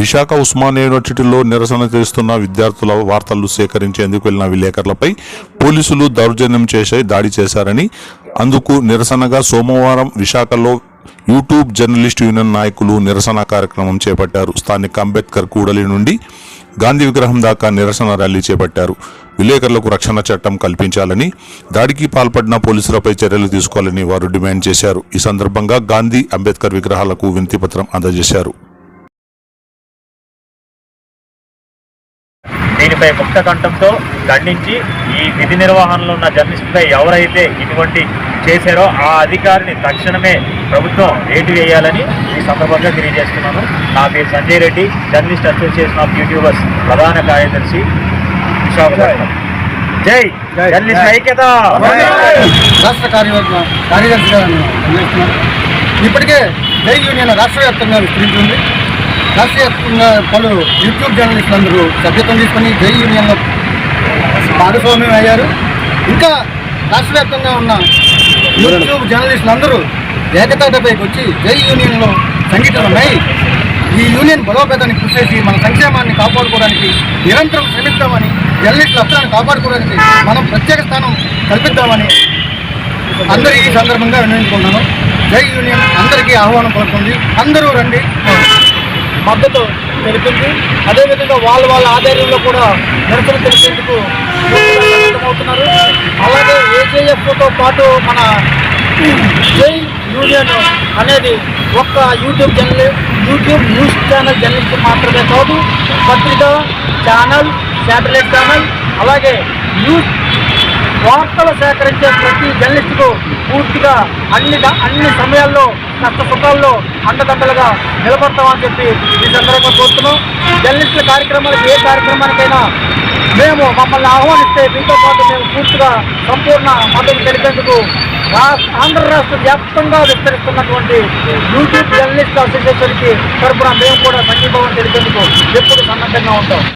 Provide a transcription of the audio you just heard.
విశాఖ ఉస్మానియా యూనివర్సిటీలో నిరసన చేస్తున్న విద్యార్థుల వార్తలు సేకరించేందుకు వెళ్ళిన విలేకరులపై పోలీసులు దౌర్జన్యం చేసే దాడి చేశారని అందుకు నిరసనగా సోమవారం విశాఖలో యూట్యూబ్ జర్నలిస్ట్ యూనియన్ నాయకులు నిరసన కార్యక్రమం చేపట్టారు. స్థానిక అంబేద్కర్ కూడలి నుండి గాంధీ విగ్రహం దాకా నిరసన ర్యాలీ చేపట్టారు. విలేకరులకు రక్షణ చట్టం కల్పించాలని దాడికి పాల్పడిన పోలీసులపై చర్యలు తీసుకోవాలని వారు డిమాండ్ చేశారు. ఈ సందర్భంగా గాంధీ అంబేద్కర్ విగ్రహాలకు వినతిపత్రం అందజేశారు. దీనిపై ముక్త కంఠంతో ఖండించి ఈ విధి నిర్వహణలో ఉన్న జర్నలిస్టుపై ఎవరైతే ఇటువంటి చేశారో ఆ అధికారిని తక్షణమే ప్రభుత్వం రేటు వేయాలని ఈ సందర్భంగా తెలియజేస్తున్నాను. నా పేరు Sanjay Reddy journalist association of YouTubers ప్రధాన కార్యదర్శి విశాఖపట్నం. జై జర్నలిస్ట్ ఐక్యత. రాష్ట్ర కార్యవర్గ కార్యదర్శిగా ఇప్పటికే జై యూనియన్ రాష్ట్ర వ్యాప్తంగా విస్తరించింది కాసేపు పలు యూట్యూబ్ జర్నలిస్టులు అందరూ సభ్యత్వం తీసుకొని జై యూనియన్లో భాగస్వామ్యం అయ్యారు. ఇంకా రాష్ట్ర వ్యాప్తంగా ఉన్న యూట్యూబ్ జర్నలిస్టులు అందరూ ఏకతాటపైకి వచ్చి జై యూనియన్లో సంగీతమై ఈ యూనియన్ బలోపేతానికి కృషి చేసి మన సంక్షేమాన్ని కాపాడుకోవడానికి నిరంతరం శ్రమిస్తామని జర్నలిస్టుల హక్కులను కాపాడుకోవడానికి మనం ప్రత్యేక స్థానం కల్పిద్దామని అందరూ ఈ సందర్భంగా వినియోగించుకున్నాను జై యూనియన్ అందరికీ ఆహ్వానం పడుతుంది అందరూ రండి. మద్దతు తెలిపింది. అదేవిధంగా వాళ్ళ వాళ్ళ ఆధ్వర్యంలో కూడా నిరసన తెలిపేందుకు అవుతున్నారు అలాగే ఏజేఎఫ్తో పాటు మన జై యూనియన్ అనేది ఒక్క YouTube channel YouTube news channel journalist మాత్రమే కాదు పత్రిక ఛానల్ శాటిలైట్ ఛానల్ అలాగే న్యూస్ వార్తలు సేకరించే ప్రతి జర్నలిస్టుకు పూర్తిగా అన్ని అన్ని సమయాల్లో కష్ట సుఖాల్లో అండదండలుగా నిలబడతామని చెప్పి ఈ సందర్భంగా కోరుతున్నాం. జర్నలిస్టుల కార్యక్రమాలకు ఏ కార్యక్రమానికైనా మేము మమ్మల్ని ఆహ్వానిస్తే మీతో పాటు మేము పూర్తిగా సంపూర్ణ మద్దతు తెలిపేందుకు రా- ఆంధ్ర రాష్ట్ర వ్యాప్తంగా విస్తరిస్తున్నటువంటి యూట్యూబ్ జర్నలిస్ట్ అసోసియేషన్కి తరపున మేము కూడా సంఘీభావం తెలిపేందుకు ఎప్పుడు సన్నద్ధంగా ఉంటాం.